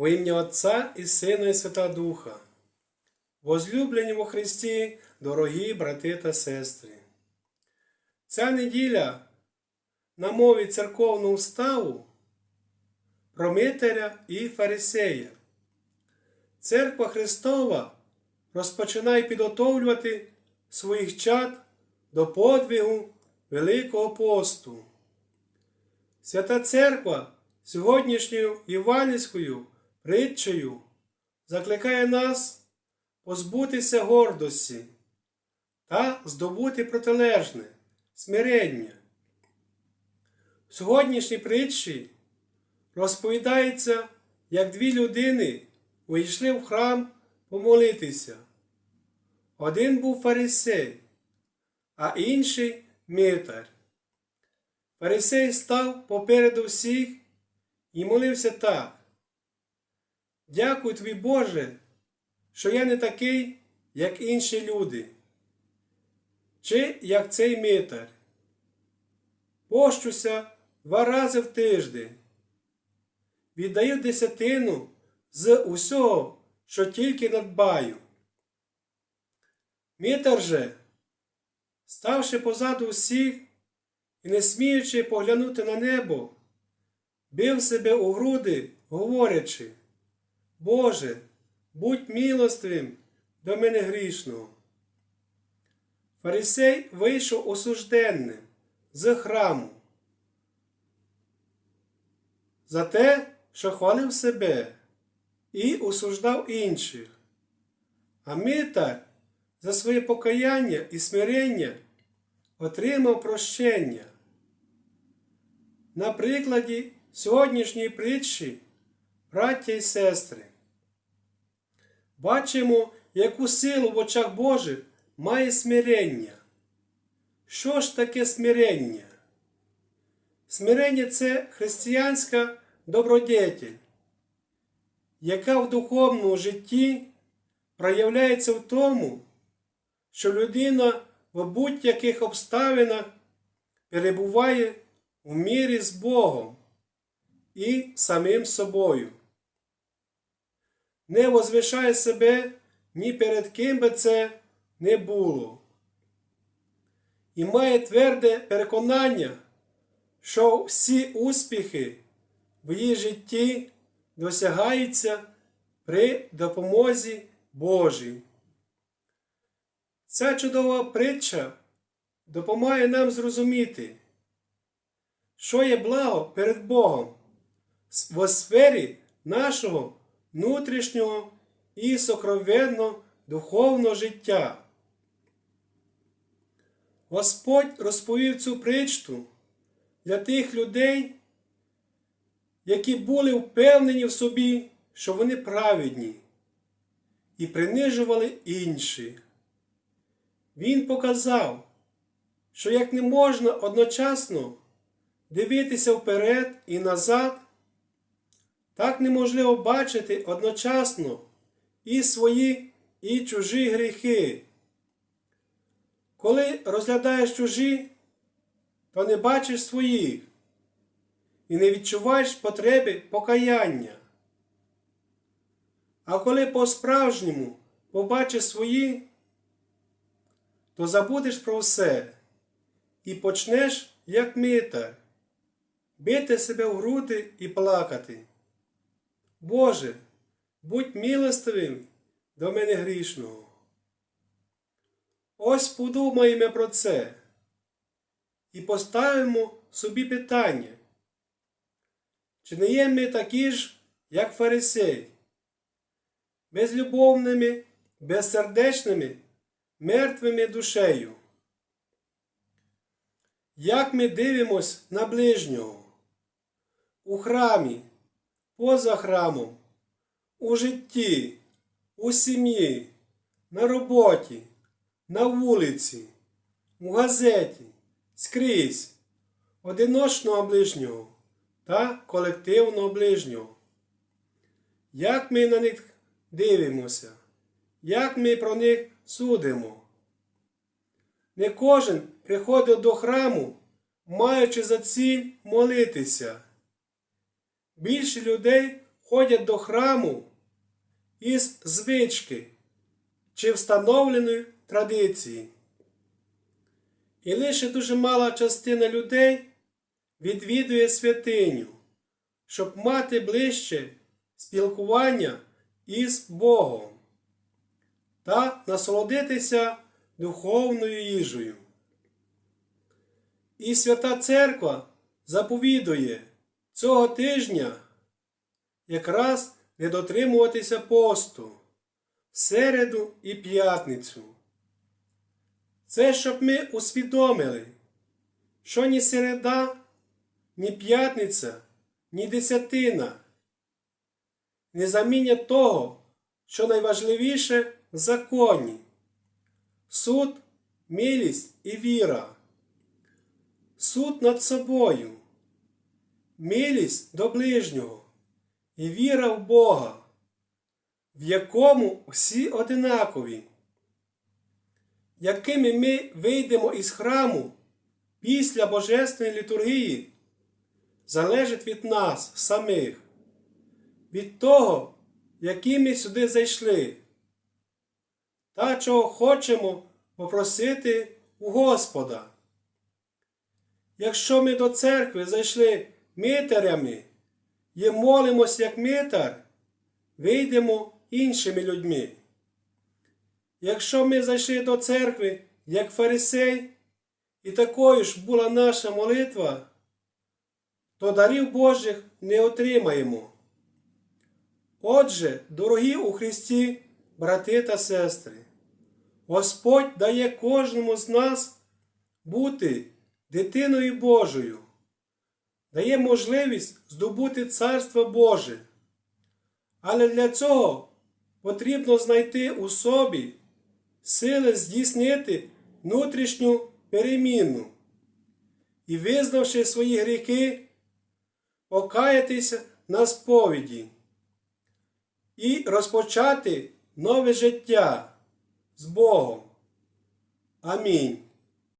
Во ім'я Отця і Сина і Свята Духа. Возлюблені во Христі, дорогі брати та сестри. Ця неділя на мові церковного уставу про Митаря і Фарисея. Церква Христова розпочинає підготовлювати своїх чад до подвигу Великого посту. Свята Церква сьогоднішньою євангельською притчею закликає нас позбутися гордості та здобути протилежне смирення. В сьогоднішній притчі розповідається, як дві людини увійшли в храм помолитися. Один був фарисей, а інший митар. Фарисей став попереду всіх і молився так. Дякую тобі, Боже, що я не такий, як інші люди, чи як цей митар. Пощуся два рази в тиждень. Віддаю десятину з усього, що тільки надбаю. Митар же, ставши позаду всіх і не сміючи поглянути на небо, бив себе у груди, говорячи, Боже, будь милостивим до мене грішного. Фарисей вийшов осужденним з храму за те, що хвалив себе і осуждав інших. А митар за своє покаяння і смирення отримав прощення. На прикладі сьогоднішньої притчі, браття і сестри, бачимо, яку силу в очах Божих має смирення. Що ж таке смирення? Смирення це християнська добродетель, яка в духовному житті проявляється в тому, що людина в будь-яких обставинах перебуває у мірі з Богом і самим собою. Не возвишає себе ні перед ким би це не було. І має тверде переконання, що всі успіхи в її житті досягаються при допомозі Божій. Ця чудова притча допомагає нам зрозуміти, що є благо перед Богом в сфері нашого внутрішнього і сокровенного духовного життя. Господь розповів цю притчу для тих людей, які були впевнені в собі, що вони праведні, і принижували інші. Він показав, що як не можна одночасно дивитися вперед і назад, так неможливо бачити одночасно і свої, і чужі гріхи. Коли розглядаєш чужі, то не бачиш своїх і не відчуваєш потреби покаяння. А коли по-справжньому побачиш свої, то забудеш про все і почнеш, як митар, бити себе в груди і плакати. Боже, будь милостивим до мене грішного. Ось подумаємо про це. І поставимо собі питання, чи не є ми такі ж, як фарисей, безлюбовними, безсердечними, мертвими душею? Як ми дивимось на ближнього? У храмі, поза храмом, у житті, у сім'ї, на роботі, на вулиці, у газеті, скрізь, одиночного ближнього та колективного ближнього. Як ми на них дивимося, як ми про них судимо? Не кожен приходив до храму, маючи за ціль молитися. Більше людей ходять до храму із звички чи встановленої традиції. І лише дуже мала частина людей відвідує святиню, щоб мати ближче спілкування із Богом та насолодитися духовною їжею. І Свята Церква заповідує цього тижня якраз не дотримуватися посту середу і п'ятницю. Це щоб ми усвідомили, що ні середа, ні п'ятниця, ні десятина не замінять того, що найважливіше в законі суд, милість і віра, суд над собою, милість до ближнього і віра в Бога, в якому всі одинакові якими ми вийдемо із храму після Божественної літургії, залежить від нас самих, від того, які ми сюди зайшли, та чого хочемо попросити у Господа. Якщо ми до церкви зайшли митарями і молимось як митар, вийдемо іншими людьми. Якщо ми зайшли до церкви як фарисей, і такою ж була наша молитва, то дарів Божих не отримаємо. Отже, дорогі у Христі, брати та сестри, Господь дає кожному з нас бути дитиною Божою, дає можливість здобути Царство Боже. Але для цього потрібно знайти у собі сили здійснити внутрішню переміну і, визнавши свої гріхи, покаятися на сповіді і розпочати нове життя з Богом. Амінь.